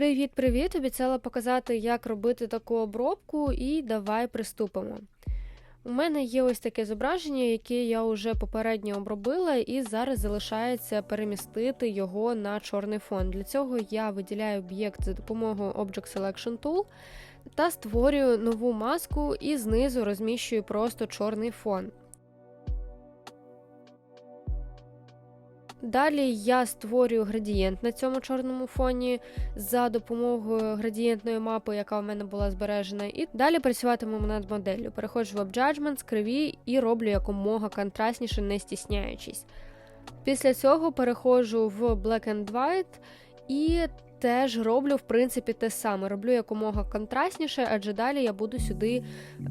Привіт-привіт! Обіцяла показати, як робити таку обробку, і давай приступимо. У мене є ось таке зображення, яке я вже попередньо обробила, і зараз залишається перемістити його на чорний фон. Для цього я виділяю об'єкт за допомогою Object Selection Tool та створюю нову маску і знизу розміщую просто чорний фон. Далі я створюю градієнт на цьому чорному фоні за допомогою градієнтної мапи, яка в мене була збережена. І далі працюватимемо над моделлю. Переходжу в Judgment, скриві і роблю якомога контрастніше, не стісняючись. Після цього переходжу в Black and White і теж роблю, в принципі, те саме. Роблю якомога контрастніше, адже далі я буду сюди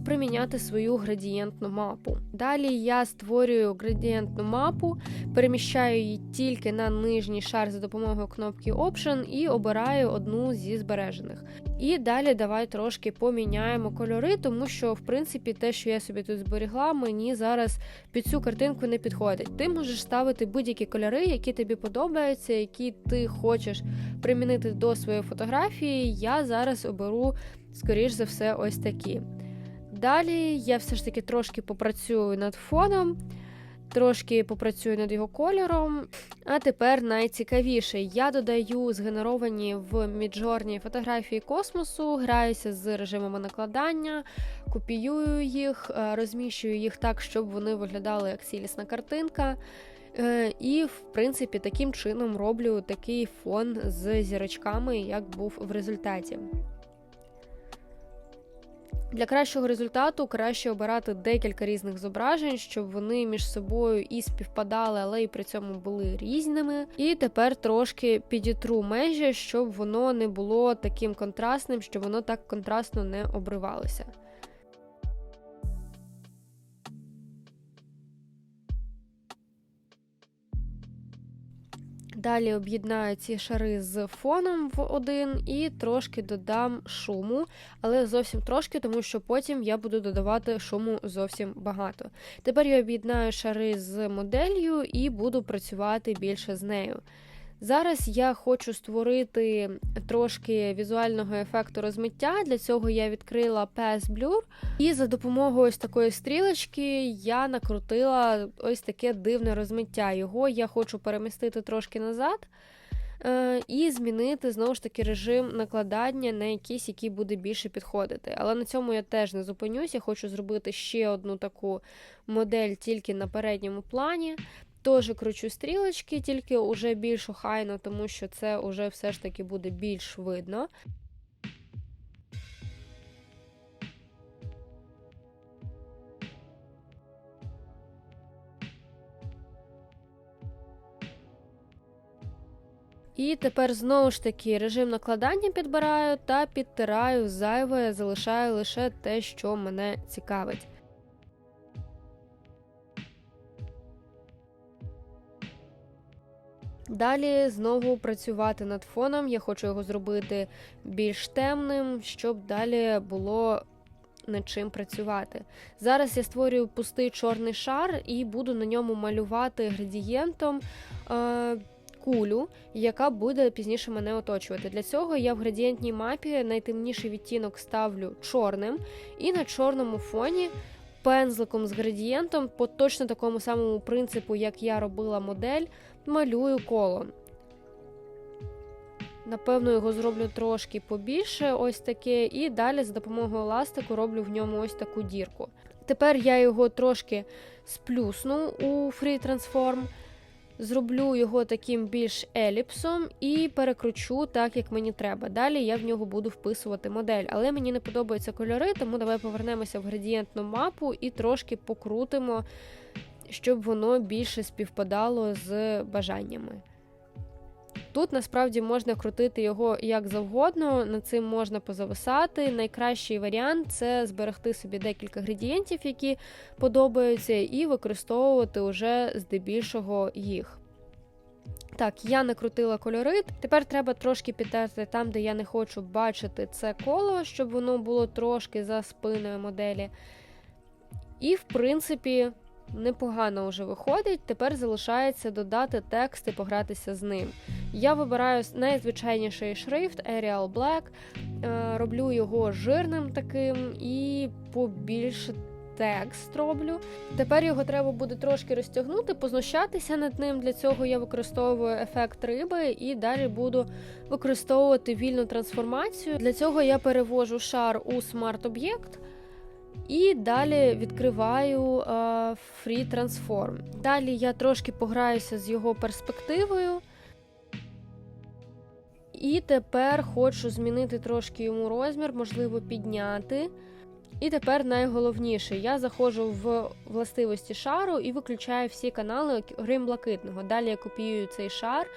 приміняти свою градієнтну мапу. Далі я створюю градієнтну мапу, переміщаю її тільки на нижній шар за допомогою кнопки Option і обираю одну зі збережених. І далі давай трошки поміняємо кольори, тому що, в принципі, те, що я собі тут зберігла, мені зараз під цю картинку не підходить. Ти можеш ставити будь-які кольори, які тобі подобаються, які ти хочеш примінити до своєї фотографії, я зараз оберу, скоріш за все, ось такі. Далі я все ж таки трошки попрацюю над фоном, трошки попрацюю над його кольором. А тепер найцікавіше, я додаю згенеровані в міджорні фотографії космосу, граюся з режимами накладання, копіюю їх, е, розміщую їх так, щоб вони виглядали як цілісна картинка. Е, і, в принципі, таким чином роблю такий фон з зірочками, як був в результаті. Для кращого результату краще обирати декілька різних зображень, щоб вони між собою і співпадали, але і при цьому були різними. І тепер трошки підітру межі, щоб воно не було таким контрастним, щоб воно так контрастно не обривалося. Далі об'єднаю ці шари з фоном в один і трошки додам шуму, але зовсім трошки, тому що потім я буду додавати шуму зовсім багато. Тепер я об'єднаю шари з моделлю і буду працювати більше з нею. Зараз я хочу створити трошки візуального ефекту розмиття. Для цього я відкрила Pass Blur, і за допомогою ось такої стрілочки я накрутила ось таке дивне розмиття. Його я хочу перемістити трошки назад. Е, і змінити знову ж таки режим накладання на якийсь, який буде більше підходити. Але на цьому я теж не зупинюсь. Я хочу зробити ще одну таку модель тільки на передньому плані. Теж кручу стрілочки, тільки вже більш охайно, тому що це вже все ж таки буде більш видно. І тепер знову ж таки режим накладання підбираю та підтираю зайве, залишаю лише те, що мене цікавить. Далі знову працювати над фоном. Я хочу його зробити більш темним, щоб далі було над чим працювати. Зараз я створюю пустий чорний шар і буду на ньому малювати градієнтом. Е Кулю, яка буде пізніше мене оточувати. Для цього я в градієнтній мапі найтемніший відтінок ставлю чорним, і на чорному фоні пензликом з градієнтом, по точно такому самому принципу, як я робила модель, малюю коло. Напевно, його зроблю трошки побільше, ось таке, і далі за допомогою ластику роблю в ньому ось таку дірку. Тепер я його трошки сплюсну у Free Transform зроблю його таким більш еліпсом і перекручу так, як мені треба. Далі я в нього буду вписувати модель, але мені не подобаються кольори, тому давай повернемося в градієнтну мапу і трошки покрутимо, щоб воно більше співпадало з бажаннями. Тут насправді можна крутити його як завгодно, над цим можна позависати. Найкращий варіант це зберегти собі декілька градієнтів, які подобаються, і використовувати вже здебільшого їх. Так, я накрутила кольори. Тепер треба трошки підтерти там, де я не хочу бачити це коло, щоб воно було трошки за спиною моделі. І, в принципі, непогано вже виходить. Тепер залишається додати текст і погратися з ним. Я вибираю найзвичайніший шрифт Arial Black, е, роблю його жирним таким і побільше текст роблю. Тепер його треба буде трошки розтягнути, познущатися над ним. Для цього я використовую ефект риби і далі буду використовувати вільну трансформацію. Для цього я перевожу шар у смарт-об'єкт. І далі відкриваю uh, Free Transform. Далі я трошки пограюся з його перспективою. І тепер хочу змінити трошки йому розмір, можливо, підняти. І тепер найголовніше, я заходжу в властивості шару і виключаю всі канали, крім блакитного. Далі я копіюю цей шар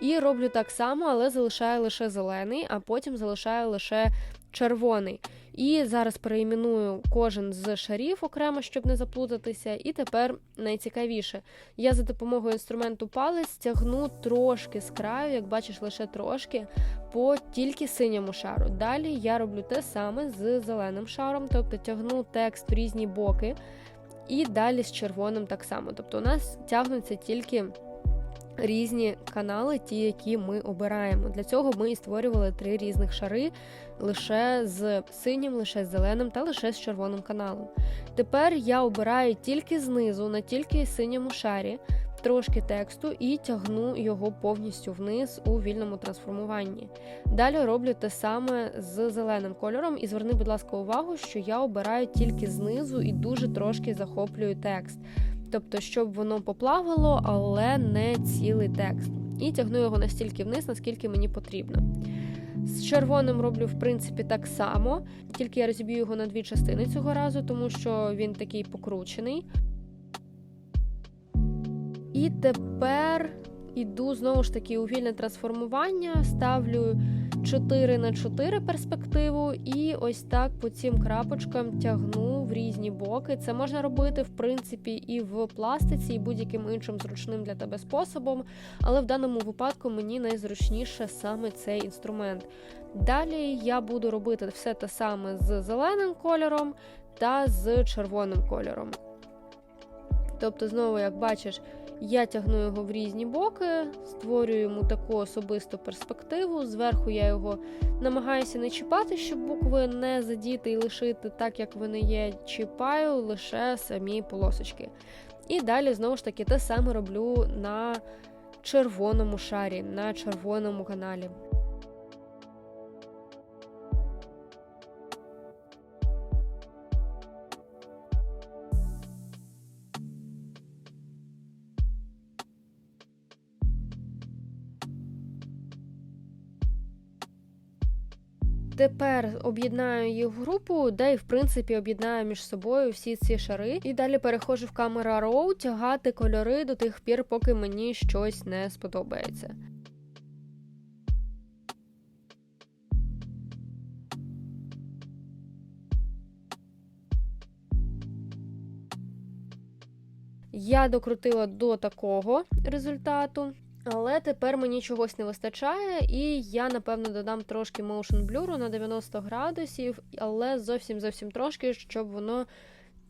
і роблю так само, але залишаю лише зелений, а потім залишаю лише червоний. І зараз переіменую кожен з шарів окремо, щоб не заплутатися. І тепер найцікавіше, я за допомогою інструменту палець тягну трошки з краю, як бачиш, лише трошки, по тільки синьому шару. Далі я роблю те саме з зеленим шаром, тобто тягну текст в різні боки, і далі з червоним так само. Тобто у нас тягнуться тільки різні канали, ті, які ми обираємо. Для цього ми і створювали три різних шари лише з синім, лише з зеленим та лише з червоним каналом. Тепер я обираю тільки знизу, на тільки синьому шарі. Трошки тексту і тягну його повністю вниз у вільному трансформуванні. Далі роблю те саме з зеленим кольором, і зверни, будь ласка, увагу, що я обираю тільки знизу і дуже трошки захоплюю текст тобто, щоб воно поплавало, але не цілий текст. І тягну його настільки вниз, наскільки мені потрібно. З червоним роблю, в принципі, так само, тільки я розіб'ю його на дві частини цього разу, тому що він такий покручений. І тепер іду знову ж таки у вільне трансформування, ставлю 4 на 4 перспективу, і ось так по цим крапочкам тягну в різні боки. Це можна робити, в принципі, і в пластиці, і будь-яким іншим зручним для тебе способом. Але в даному випадку мені найзручніше саме цей інструмент. Далі я буду робити все те саме з зеленим кольором та з червоним кольором. Тобто, знову, як бачиш, я тягну його в різні боки, створюю йому таку особисту перспективу. Зверху я його намагаюся не чіпати, щоб букви не задіти і лишити так, як вони є. Чіпаю лише самі полосочки. І далі, знову ж таки, те саме роблю на червоному шарі, на червоному каналі. Тепер об'єднаю їх в групу, де і в принципі об'єднаю між собою всі ці шари. І далі переходжу в камера Raw, тягати кольори до тих пір, поки мені щось не сподобається. Я докрутила до такого результату. Але тепер мені чогось не вистачає, і я, напевно, додам трошки motion blur на 90 градусів, але зовсім зовсім трошки, щоб воно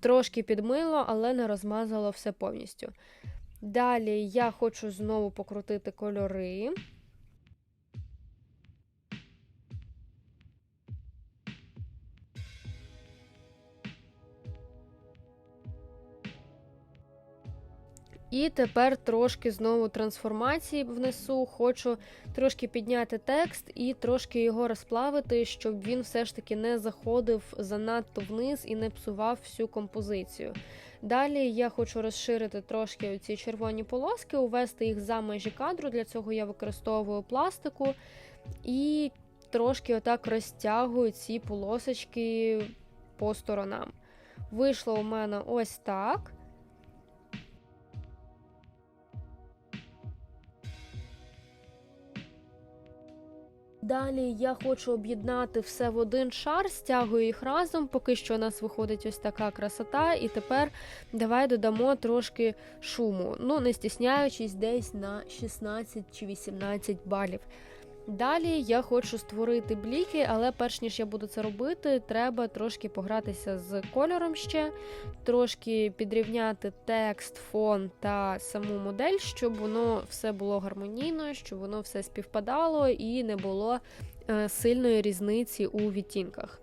трошки підмило, але не розмазало все повністю. Далі я хочу знову покрутити кольори. І тепер трошки знову трансформації внесу. Хочу трошки підняти текст і трошки його розплавити, щоб він все ж таки не заходив занадто вниз і не псував всю композицію. Далі я хочу розширити трошки ці червоні полоски, увести їх за межі кадру. Для цього я використовую пластику і трошки отак розтягую ці полосочки по сторонам. Вийшло у мене ось так. Далі я хочу об'єднати все в один шар, стягую їх разом, поки що у нас виходить ось така красота. І тепер давай додамо трошки шуму. Ну, не стісняючись, десь на 16 чи 18 балів. Далі я хочу створити бліки, але перш ніж я буду це робити, треба трошки погратися з кольором ще, трошки підрівняти текст, фон та саму модель, щоб воно все було гармонійно, щоб воно все співпадало і не було е, сильної різниці у відтінках.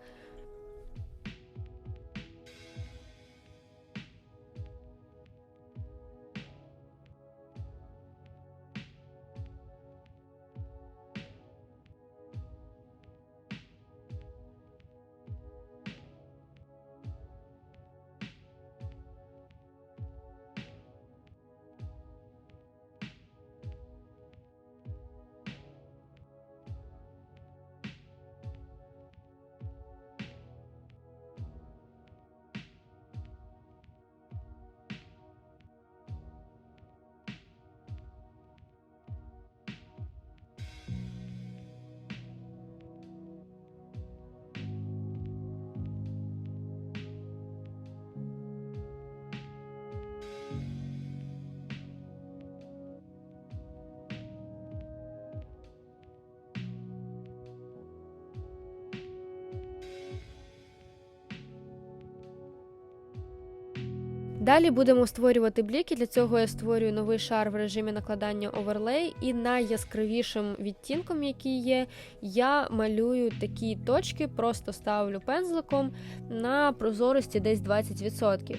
Далі будемо створювати бліки. Для цього я створюю новий шар в режимі накладання оверлей, і найяскравішим відтінком, який є, я малюю такі точки, просто ставлю пензликом на прозорості десь 20%.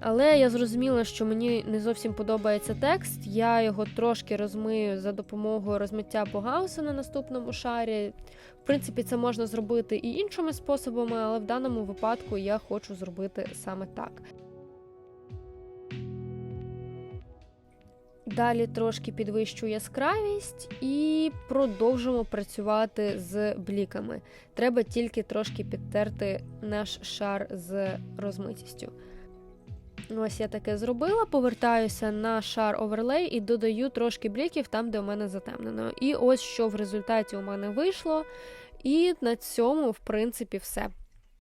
Але я зрозуміла, що мені не зовсім подобається текст. Я його трошки розмию за допомогою розмиття по на наступному шарі. В принципі, це можна зробити і іншими способами, але в даному випадку я хочу зробити саме так. Далі трошки підвищу яскравість і продовжимо працювати з бліками. Треба тільки трошки підтерти наш шар з розмитістю. Ось я таке зробила, повертаюся на шар оверлей і додаю трошки бліків там, де у мене затемнено. І ось що в результаті у мене вийшло. І на цьому, в принципі, все.